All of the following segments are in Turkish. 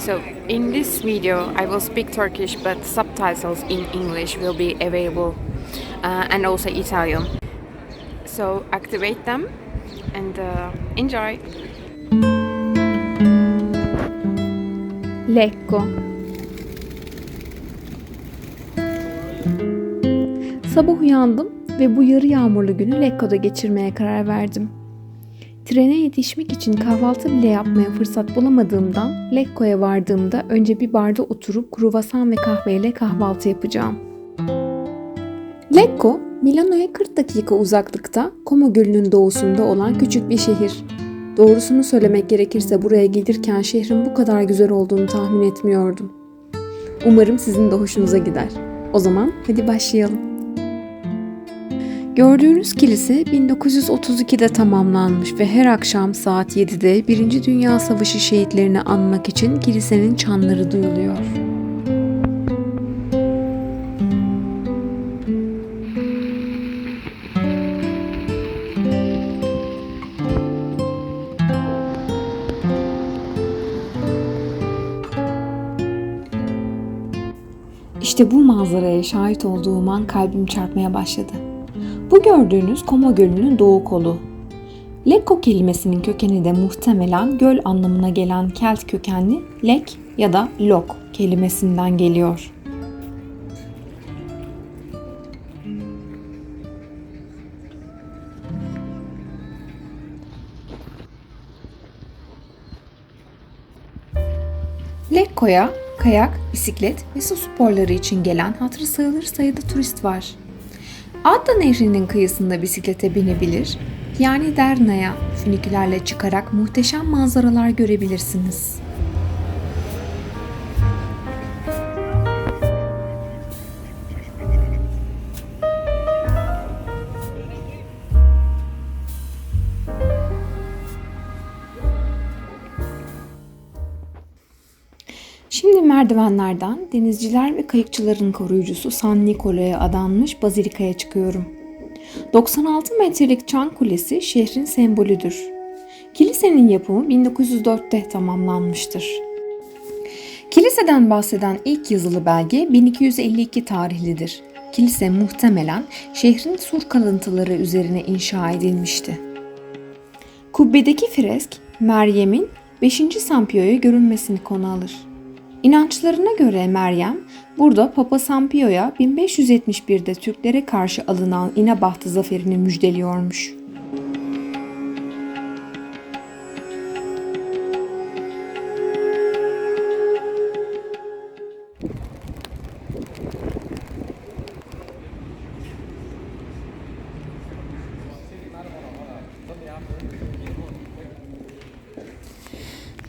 So in this video, I will speak Turkish, but subtitles in English will be available, uh, and also Italian. So activate them and uh, enjoy. Lecco. Sabah uyandım ve bu yarı yağmurlu günü Lecco'da geçirmeye karar verdim. Trene yetişmek için kahvaltı bile yapmaya fırsat bulamadığımdan Lecco'ya vardığımda önce bir barda oturup kruvasan ve kahveyle kahvaltı yapacağım. Lecco, Milano'ya 40 dakika uzaklıkta Como Gölü'nün doğusunda olan küçük bir şehir. Doğrusunu söylemek gerekirse buraya gelirken şehrin bu kadar güzel olduğunu tahmin etmiyordum. Umarım sizin de hoşunuza gider. O zaman hadi başlayalım. Gördüğünüz kilise 1932'de tamamlanmış ve her akşam saat 7'de 1. Dünya Savaşı şehitlerini anmak için kilisenin çanları duyuluyor. İşte bu manzaraya şahit olduğum an kalbim çarpmaya başladı. Bu gördüğünüz Como Gölü'nün doğu kolu. Lecco kelimesinin kökeni de muhtemelen göl anlamına gelen Kelt kökenli lek ya da lok kelimesinden geliyor. Lecco'ya kayak, bisiklet ve su sporları için gelen hatırı sayılır sayıda turist var. Adda Nehri'nin kıyısında bisiklete binebilir, yani Derna'ya fünikülerle çıkarak muhteşem manzaralar görebilirsiniz. Şimdi merdivenlerden denizciler ve kayıkçıların koruyucusu San Nicolo'ya adanmış bazilikaya çıkıyorum. 96 metrelik çan kulesi şehrin sembolüdür. Kilisenin yapımı 1904'te tamamlanmıştır. Kiliseden bahseden ilk yazılı belge 1252 tarihlidir. Kilise muhtemelen şehrin sur kalıntıları üzerine inşa edilmişti. Kubbedeki fresk Meryem'in 5. Sampio'ya görünmesini konu alır. İnançlarına göre Meryem burada Papa Sampio'ya 1571'de Türklere karşı alınan İnebahtı zaferini müjdeliyormuş.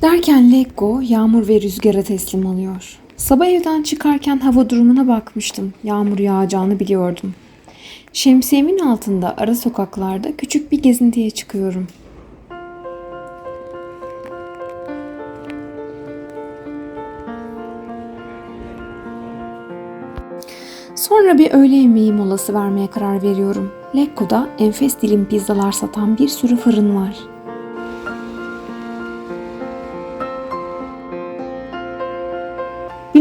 Derken Leggo yağmur ve rüzgara teslim oluyor. Sabah evden çıkarken hava durumuna bakmıştım. Yağmur yağacağını biliyordum. Şemsiyemin altında ara sokaklarda küçük bir gezintiye çıkıyorum. Sonra bir öğle yemeği molası vermeye karar veriyorum. Lecco'da enfes dilim pizzalar satan bir sürü fırın var.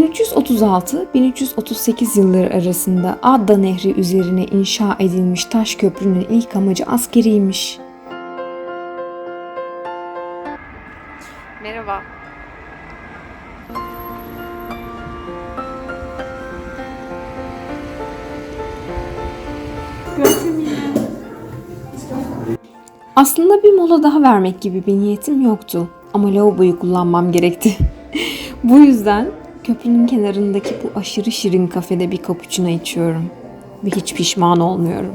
...1336-1338 yılları arasında Adda Nehri üzerine inşa edilmiş taş köprünün ilk amacı askeriymiş. Merhaba. Aslında bir mola daha vermek gibi bir niyetim yoktu. Ama lavaboyu kullanmam gerekti. bu yüzden köprünün kenarındaki bu aşırı şirin kafede bir cappuccino içiyorum. Ve hiç pişman olmuyorum.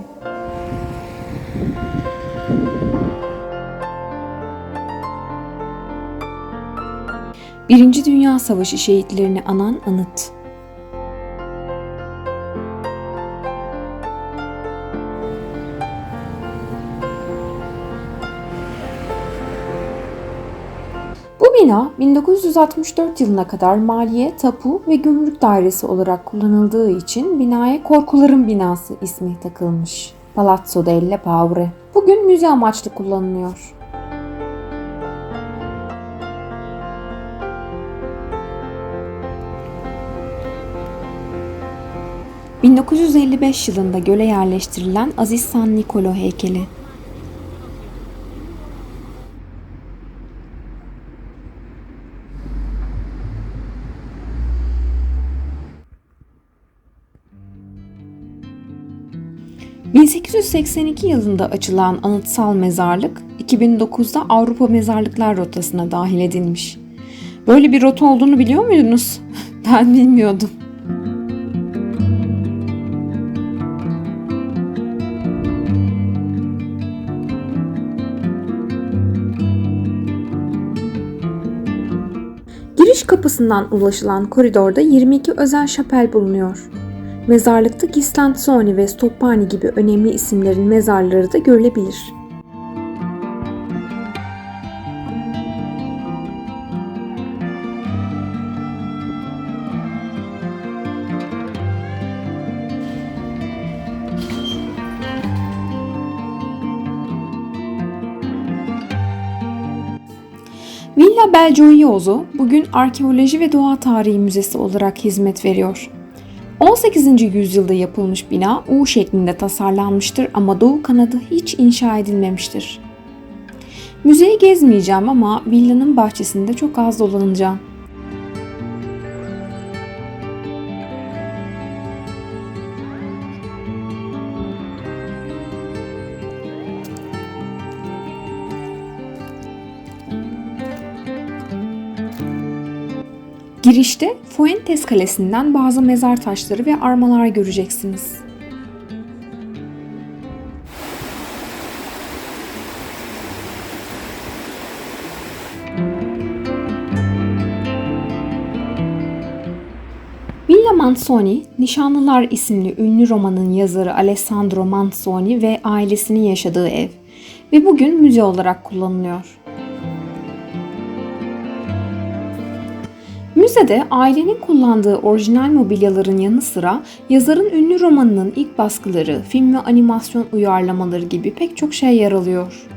Birinci Dünya Savaşı şehitlerini anan anıt. Bina 1964 yılına kadar Maliye, Tapu ve Gümrük Dairesi olarak kullanıldığı için binaya Korkuların Binası ismi takılmış. Palazzo delle Paure. Bugün müze amaçlı kullanılıyor. ...1955 yılında göle yerleştirilen Aziz San Nicolo heykeli. ...1882 yılında açılan anıtsal mezarlık... ...2009'da Avrupa Mezarlıklar Rotası'na dahil edilmiş. Böyle bir rota olduğunu biliyor muydunuz? Ben bilmiyordum. Giriş kapısından ulaşılan koridorda 22 özel şapel bulunuyor. Mezarlıkta Gislansoni ve Stoppani gibi önemli isimlerin mezarları da görülebilir. Villa Belgioioso bugün arkeoloji ve doğa tarihi müzesi olarak hizmet veriyor. 18. yüzyılda yapılmış bina U şeklinde tasarlanmıştır ama doğu kanadı hiç inşa edilmemiştir. Müzeyi gezmeyeceğim ama villanın bahçesinde çok az dolanacağım. Girişte Fuentes Kalesi'nden bazı mezar taşları ve armalar göreceksiniz. Villa Manzoni, Nişanlılar isimli ünlü romanın yazarı Alessandro Manzoni ve ailesinin yaşadığı ev ve bugün müze olarak kullanılıyor. Müzede ailenin kullandığı orijinal mobilyaların yanı sıra yazarın ünlü romanının ilk baskıları, film ve animasyon uyarlamaları gibi pek çok şey yer alıyor.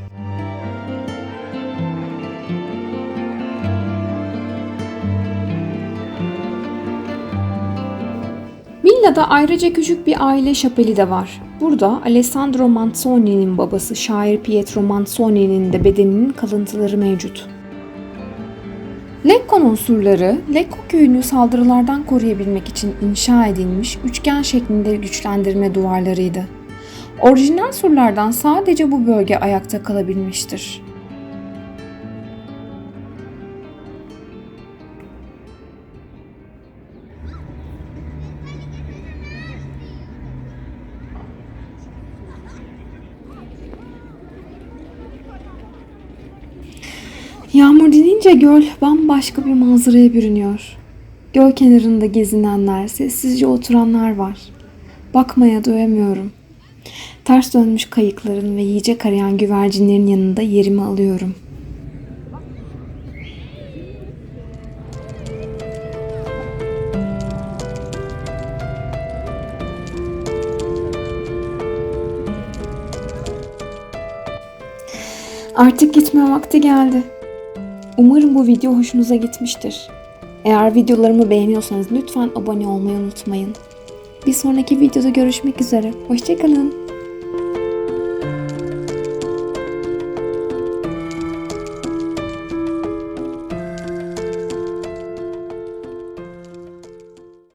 Villada ayrıca küçük bir aile şapeli de var. Burada Alessandro Manzoni'nin babası şair Pietro Manzoni'nin de bedeninin kalıntıları mevcut. Lecco'nun surları, Lecco köyünü saldırılardan koruyabilmek için inşa edilmiş üçgen şeklinde güçlendirme duvarlarıydı. Orijinal surlardan sadece bu bölge ayakta kalabilmiştir. Yağmur dinince göl bambaşka bir manzaraya bürünüyor. Göl kenarında gezinenler, sessizce oturanlar var. Bakmaya doyamıyorum. Ters dönmüş kayıkların ve yiyecek arayan güvercinlerin yanında yerimi alıyorum. Artık gitme vakti geldi. Umarım bu video hoşunuza gitmiştir. Eğer videolarımı beğeniyorsanız lütfen abone olmayı unutmayın. Bir sonraki videoda görüşmek üzere. Hoşçakalın.